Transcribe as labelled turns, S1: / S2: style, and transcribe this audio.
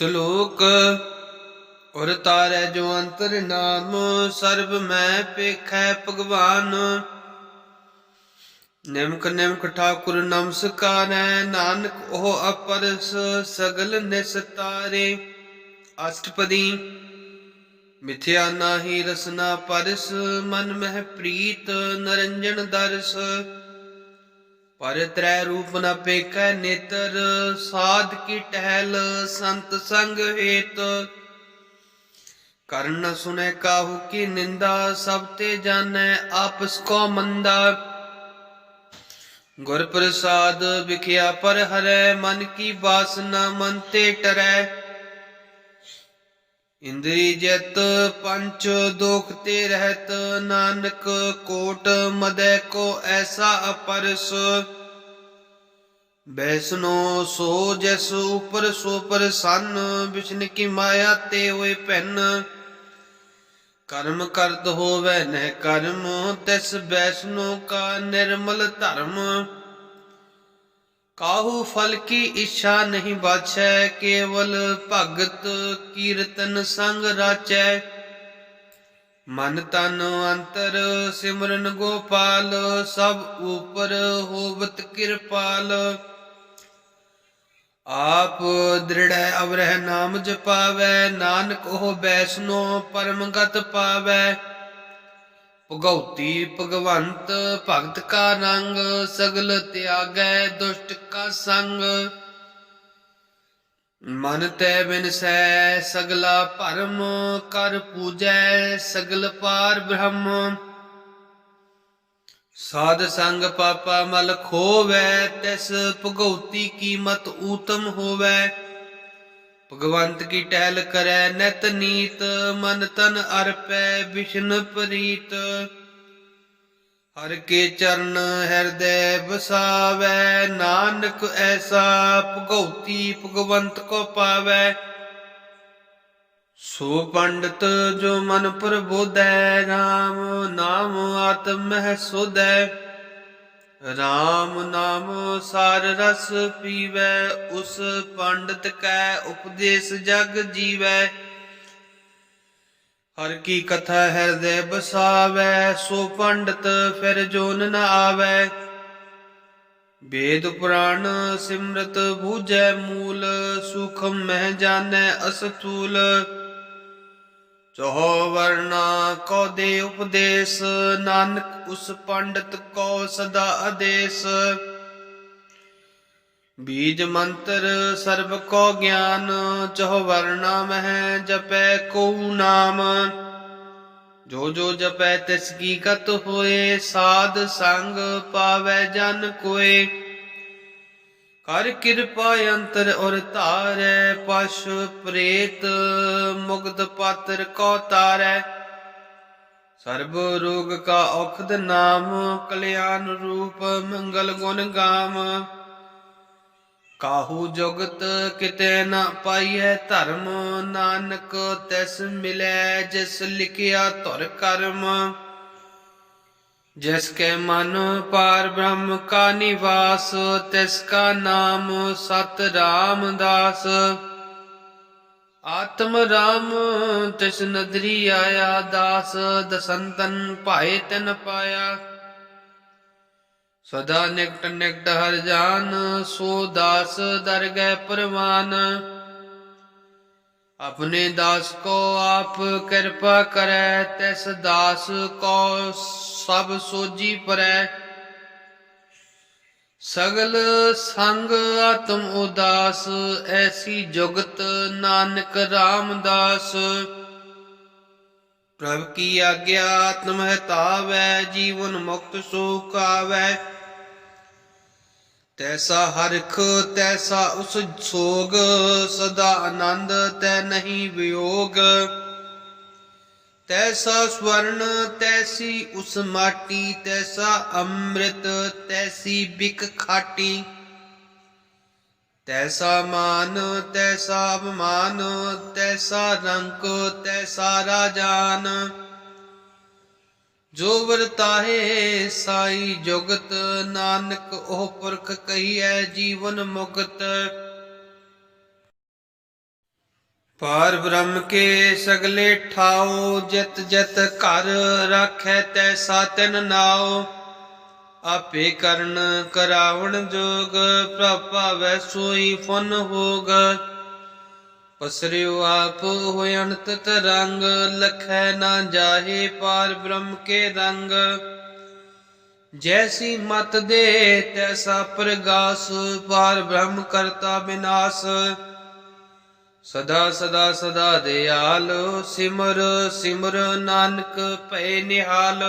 S1: ਸ਼ਲੋਕ, ਔਰ ਤਾਰੈ ਜੋ ਅੰਤਰ ਨਾਮ, ਸਰਬ ਮੈਂ ਪੇਖੈ ਭਗਵਾਨ। ਨਿਮਕ ਨਿਮਕ ਠਾਕੁਰ ਨਮਸਕਾਰੈ, ਨਾਨਕ ਉਹ ਅਪਰਸ ਸਗਲ ਨਿਸਤਾਰੇ ਅਸ਼ਟਪਦੀ, ਮਿਥਿਆ ਨਾਹੀ ਰਸਨਾ ਪਰਸ, ਮਨ ਮਹਿ ਪ੍ਰੀਤ ਨਰੰਜਨ ਦਰਸ। ਪਰ ਤ੍ਰੈ ਰੂਪ ਨ ਪੇਖੈ ਨੇਤਰ, ਸਾਧ ਕੀ ਟਹਿਲ ਸੰਤ ਸੰਗ ਹੇਤ। ਕਰਨ ਨ ਸੁਨੇ ਕਾਹੂ ਕੀ ਨਿੰਦਾ, ਸਭ ਤੇ ਜਾਣੈ ਆਪਸ ਕੋ ਮੰਦਾ। ਗੁਰ ਪ੍ਰਸਾਦ ਵਿਖਿਆ ਪਰ ਹਰੈ, ਮਨ ਕੀ ਬਾਸਨਾ ਮਨ ਤੇ ਟਰੈ। ਇੰਦਰੀ ਜਤ ਪੰਚ ਦੋਖ ਤੇ ਰਹਿਤ, ਨਾਨਕ ਕੋਟ ਮਦੈ ਕੋ ਐਸਾ ਅਪਰਸ। ਬੈਸਨੋ ਸੋ ਜਸ ਉਪਰ ਸੋ ਪ੍ਰਸੰਨ ਵਿਸ਼ਨ ਕੀ ਮਾਇਆ ਤੇ ਹੋਏ ਭੈਨ। ਕਰਮ ਕਰਤ ਹੋਵੇ ਨਹਿ ਕਰਮ, ਤਿਸ ਬੈਸਨੋ ਕਾ ਨਿਰਮਲ ਧਰਮ। ਕਾਹੂ ਫਲ ਕੀ ਇੱਛਾ ਨਹੀਂ ਬਾਛੈ, ਕੇਵਲ ਭਗਤ ਕੀਰਤਨ ਸੰਗ ਰਾਚੈ। ਮਨ ਤਨ ਅੰਤਰ ਸਿਮਰਨ ਗੋਪਾਲ, ਸਭ ਉਪਰ ਹੋਵਤ ਕਿਰਪਾਲ। ਆਪ ਦ੍ਰਿੜੈ ਅਵਰਹਿ ਨਾਮ ਜਪਾਵੈ, ਨਾਨਕ ਉਹ ਬੈਸਨੋ ਪਰਮਗਤ ਪਾਵੈ। ਭਗਉਤੀ ਭਗਵੰਤ, ਭਗਤ ਕਾ ਰੰਗ, ਸਗਲ ਤਿਆਗੈ ਦੁਸ਼ਟ ਕਾ ਸੰਗ। ਮਨ ਤੈ ਬਿਨਸੈ ਸਗਲਾ ਭਰਮ, ਕਰ ਪੂਜੈ ਸਗਲ ਪਾਰ ਬ੍ਰਹਮ। ਸਾਧ ਸੰਗ ਪਾਪਾ ਮਲ ਖੋਵੈ, ਤਿਸ ਭਗਉਤੀ ਕੀਮਤ ਊਤਮ ਹੋਵੈ। ਭਗਵੰਤ ਕੀ ਟਹਿਲ ਕਰੈ ਨਿਤ ਨੀਤ, ਮਨ ਤਨ ਅਰਪੈ ਵਿਸ਼ਨ ਪ੍ਰੀਤ। ਹਰ ਕੇ ਚਰਨ ਹਿਰਦੈ ਵਸਾਵੈ, ਨਾਨਕ ਐਸਾ ਭਗਉਤੀ ਭਗਵੰਤ ਕੋ ਪਾਵੈ। ਸੋ ਪੰਡਤ ਜੋ ਮਨ ਪ੍ਰਬੋਧੈ RAM ਨਾਮ ਆਤਮ ਮਹਿ ਸੁਧੈ। RAM ਨਾਮ ਸਾਰ ਰਸ ਪੀਵੈ, ਉਸ ਪੰਡਤ ਕੈ ਉਪਦੇਸ਼ ਜਗ ਜੀਵੈ। ਹਰ ਕੀ ਕਥਾ ਹਿਰਦੈ ਬਸਾਵੈ, ਸੋ ਪੰਡਤ ਫਿਰ ਜੋਨ ਨ ਆਵੈ। ਵੇਦ ਪੁਰਾਣ ਸਿਮਰਤ ਬੂਝੈ ਮੂਲ, ਸੁਖਮ ਮਹਿ ਜਾਣੈ ਅਸਤੂਲ ਚੋ ਵਰਨਾ ਕੋ ਦੇ ਉਪਦੇਸ਼, ਨਾਨਕ ਉਸ ਪੰਡਤ ਕੋ ਸਦਾ ਆਦੇਸ਼। ਬੀਜ ਮੰਤਰ ਸਰਬ ਕੋ ਗਿਆਨ ਚੋ ਵਰਨਾ ਮਹਿ ਜਪੈ ਕੋ ਨਾਮ। ਜੋ ਜੋ ਜਪੈ ਤਿਸ ਕੀ ਗਤ ਹੋਏ, ਸਾਧ ਸੰਗ ਪਾਵੈ ਜਨ ਕੋਏ। ਹਰ ਕਿਰਪਾ ਅੰਤਰ ਔਰ ਧਾਰੈ ਪਸ਼ ਪ੍ਰੇਤ ਮੁਗਧ ਪਾਤਰ ਕੋ ਤਾਰੈ। ਸਰਬ ਰੋਗ ਕਾ ਔਖਦ ਨਾਮ, ਕਲਿਆਣ ਰੂਪ ਮੰਗਲ ਗੁਣ ਗਾਮ। ਕਾਹੂ ਜੁਗਤ ਕਿਤੇ ਨਾ ਪਾਈਐ ਧਰਮ, ਨਾਨਕ ਤਿਸ ਮਿਲੈ, ਜਿਸ ਲਿਖਿਆ ਧੁਰ ਕਰਮ। ਜਿਸ ਕੇ ਮਨ ਪਾਰ ਬ੍ਰਹਮ ਕਾ ਨਿਵਾਸ, ਤਿਸ ਕਾ ਨਾਮ ਸਤ ਰਾਮਦਾਸ। ਆਤਮ ਰਾਮ, ਤਿਸ ਨਦਰੀ ਆਇਆ ਦਾਸ, ਦਸੰਤਨ ਭਾਏ ਤਿਨ ਪਾਇਆ। ਸਦਾ ਨਿਕਟ ਨਿਕਟ ਹਰ ਜਾਨ, ਸੋ ਦਾਸ ਦਰ ਗਏ ਪਰਵਾਨ। ਆਪਣੇ ਦਾਸ ਕੋ ਆਪ ਕਿਰਪਾ ਕਰੈ, ਤਿਸ ਦਾਸ ਕੋ ਸਭ ਸੋਜੀ ਪਰੈ। ਸਗਲ ਸੰਗ ਆਤਮ ਉਦਾਸ, ਐਸੀ ਜੁਗਤ ਨਾਨਕ ਰਾਮਦਾਸ। ਪ੍ਰਭ ਕੀ ਆਗਿਆ, ਆਤਮ ਹਤਾਵੈ ਜੀਵਨ ਮੁਕਤ ਸੋ ਕਾਵੈ। ਤੈਸਾ ਹਰਖ, ਤੈਸਾ ਉਸ ਸੋਗ, ਸਦਾ ਆਨੰਦ, ਤੈ ਨਹੀਂ ਵਿਯੋਗ। ਤੈਸਾ ਸਵਰਨ, ਤੈਸੀ ਉਸ ਮਾਟੀ, ਤੈਸਾ ਅੰਮ੍ਰਿਤ, ਤੈਸੀ ਬਿਕ ਖਾਟੀ। ਤੈਸਾ ਮਾਨ, ਤੈਸਾ ਅਪਮਾਨ, ਤੈਸਾ ਰੰਕ, ਤੈਸਾ ਰਾਜਾਨ। ਜੋ ਵਰਤਾਹੇ ਸਾਈ ਜੁਗਤ, ਨਾਨਕ ਉਹ ਪੁਰਖ ਕਹੀਐ, ਜੀਵਨ ਮੁਕਤ। ਪਾਰ ਬ੍ਰਹਮ ਕੇ ਸਗਲੇ ਠਾਓ ਜਿਤ ਜਿਤ ਘਰ ਰਾਖੈ ਤੈਸਾ ਤਿਨ ਨਾਉ। ਆਪੇ ਕਰਨ ਕਰਾਵਣ ਜੋਗ, ਪ੍ਰਭ ਸੋਈ ਫਨ ਹੋਗ। ਪਸਰਿਓ ਆਪ ਹੋਇ ਅਨੰਤ ਤਰੰਗ, ਲਖੈ ਨਾ ਜਾਹੇ ਪਾਰ ਬ੍ਰਹਮ ਕੇ ਰੰਗ। ਜੈਸੀ ਮਤ ਦੇ ਤੈਸਾ ਪ੍ਰਗਾਸ ਪਾਰ ਬ੍ਰਹਮ ਕਰਤਾ ਬਿਨਾਸ਼। ਸਦਾ ਸਦਾ ਸਦਾ ਦਿਆਲ ਸਿਮਰ ਸਿਮਰ ਨਾਨਕ ਭੈ ਨਿਹਾਲ।